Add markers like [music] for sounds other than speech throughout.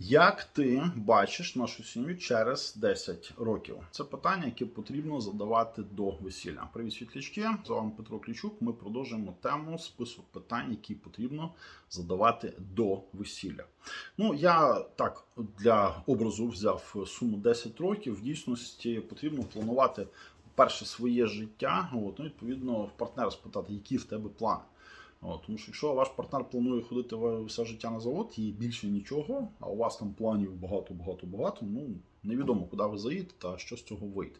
Як ти бачиш нашу сім'ю через 10 років? Це питання, яке потрібно задавати до весілля. Привіт, світлячки! З вами Петро Клічук. Ми продовжуємо тему список питань, які потрібно задавати до весілля. Ну я так для образу взяв суму 10 років. В дійсності потрібно планувати перше своє життя. От, ну, відповідно, в партнера спитати, які в тебе плани. От, тому що якщо ваш партнер планує ходити все життя на завод і більше нічого, а у вас там планів багато, багато, багато, ну невідомо, куди ви заїдете та що з цього вийде.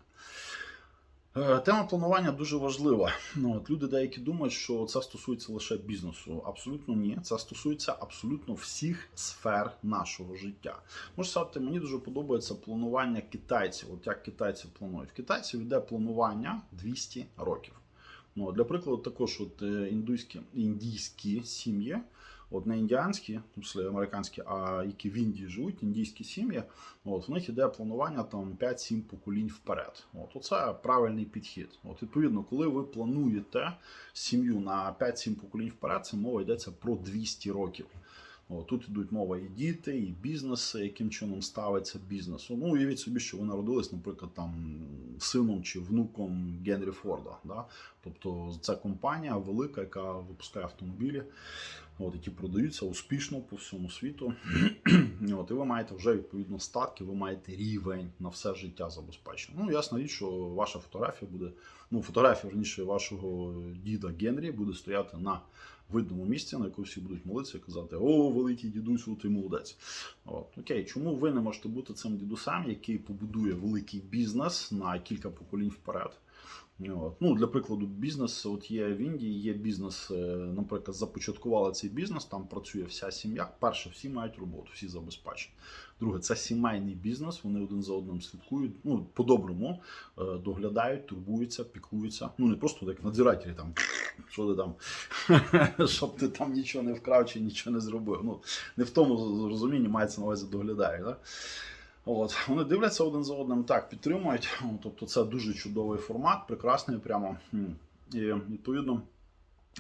Е, Тема планування дуже важлива. Ну, от люди деякі думають, що це стосується лише бізнесу. Абсолютно ні. Це стосується абсолютно всіх сфер нашого життя. Можу сказати, мені дуже подобається планування китайців. От як китайці планують. В китайців йде планування 200 років. Ну, для прикладу, також от е, індуські, індійські сім'ї, от не індіанські, тобто американські, а які в Індії живуть, індійські сім'ї, от в них іде планування там 5-7 поколінь вперед. От оце правильний підхід. От відповідно, коли ви плануєте сім'ю на 5-7 поколінь вперед, це мова йдеться про 200 років. О, тут йдуть мова і діти, і бізнеси, яким чином ставиться бізнес. Ну, уявіть собі, що ви народились, наприклад, там сином чи внуком Генрі Форда. Да? Тобто це компанія велика, яка випускає автомобілі, от, які продаються успішно по всьому світу. [clears throat] от, і ви маєте вже відповідно статки, ви маєте рівень на все життя забезпечено. Ну, ясна річ, що ваша фотографія буде, ну, фотографія верніше вашого діда Генрі буде стояти на видному місці, на якому всі будуть молитися і казати: О, великий дідусь, ти молодець. От. Окей, чому ви не можете бути цим дідусем, який побудує великий бізнес на кілька поколінь вперед? От. Ну, для прикладу, бізнес от є в Індії, є бізнес, е, наприклад, започаткували цей бізнес, там працює вся сім'я. Перше, всі мають роботу, всі забезпечені. Друге, це сімейний бізнес, вони один за одним слідкують. Ну, по-доброму е, доглядають, турбуються, піклуються. Ну, не просто як надзирателі там, що ти там, [laughs] щоб ти там нічого не вкрав чи нічого не зробив. Ну, не в тому розумінні мається на увазі доглядають. Да? От, [laughs] вони дивляться один за одним, так, підтримують. Тобто це дуже чудовий формат, прекрасний прямо. І відповідно.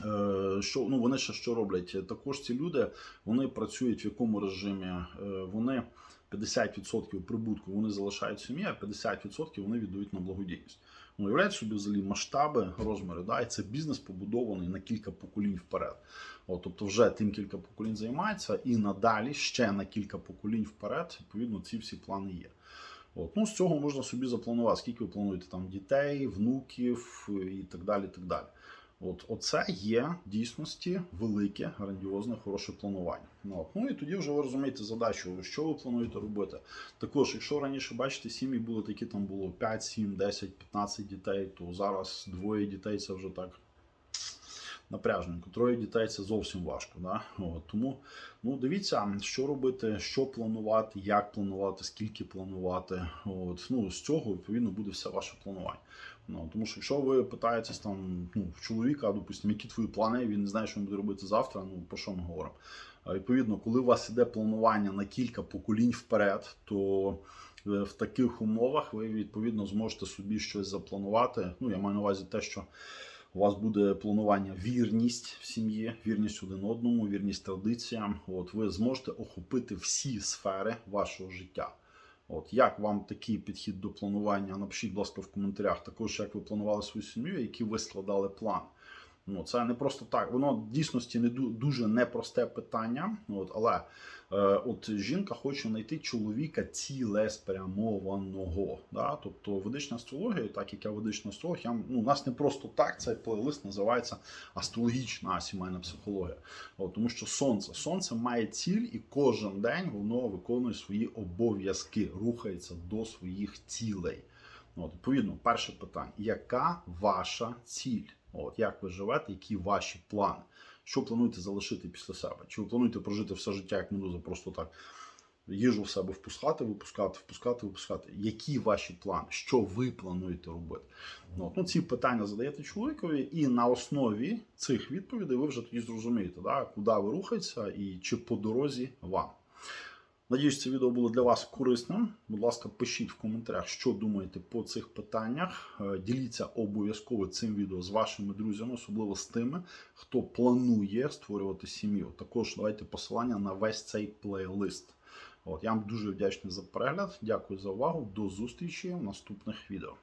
е, Що ну вони ще що роблять? Також ці люди вони працюють в якому режимі? Е, Вони 50% прибутку вони залишають сім'ї, а 50% вони віддають на благодійність. Ну, уявляєте собі взагалі масштаби, розміри, да? і це бізнес побудований на кілька поколінь вперед. От, тобто вже тим кілька поколінь займається, і надалі ще на кілька поколінь вперед, відповідно, ці всі плани є. От, ну, з цього можна собі запланувати, скільки ви плануєте там дітей, внуків і так далі. так далі. От, Оце є в дійсності велике, грандіозне, хороше планування. Ну, ну і тоді вже ви розумієте задачу, що ви плануєте робити. Також, якщо раніше бачите, сім'ї були такі, там було 5, 7, 10, 15 дітей, то зараз двоє дітей це вже так напряжненько. Троє дітей це зовсім важко. Да? От, тому ну, дивіться, що робити, що планувати, як планувати, скільки планувати. От, ну, з цього відповідно буде все ваше планування. Ну, тому що якщо ви питаєтесь там ну, в чоловіка, допустимо, які твої плани, він не знає, що він буде робити завтра. Ну про що ми говоримо? Відповідно, коли у вас іде планування на кілька поколінь вперед, то е, в таких умовах ви відповідно зможете собі щось запланувати. Ну, я маю на увазі те, що у вас буде планування вірність в сім'ї, вірність один одному, вірність традиціям. От ви зможете охопити всі сфери вашого життя. От як вам такий підхід до планування? Напишіть, будь ласка, в коментарях також, як ви планували свою сім'ю, які ви складали план. Ну, це не просто так. Воно в дійсності не дуже непросте питання. От, але е, от жінка хоче знайти чоловіка цілеспрямованого. Да? Тобто ведична астрологія, так як я ведична астролог, я, ну, у нас не просто так цей плейлист називається астрологічна сімейна психологія. От, тому що сонце. Сонце має ціль, і кожен день воно виконує свої обов'язки, рухається до своїх цілей. От, відповідно, перше питання: яка ваша ціль? От як ви живете, які ваші плани? Що плануєте залишити після себе? Чи ви плануєте прожити все життя як медуза, просто так їжу в себе впускати, випускати, впускати, випускати? Які ваші плани? Що ви плануєте робити? Ну, от, ну, ці питання задаєте чоловікові, і на основі цих відповідей ви вже тоді зрозумієте, да, куди ви рухаєтеся і чи по дорозі вам. Надіюсь, це відео було для вас корисним. Будь ласка, пишіть в коментарях, що думаєте по цих питаннях. Е, Діліться обов'язково цим відео з вашими друзями, особливо з тими, хто планує створювати сім'ю. Також давайте посилання на весь цей плейлист. От я вам дуже вдячний за перегляд. Дякую за увагу. До зустрічі в наступних відео.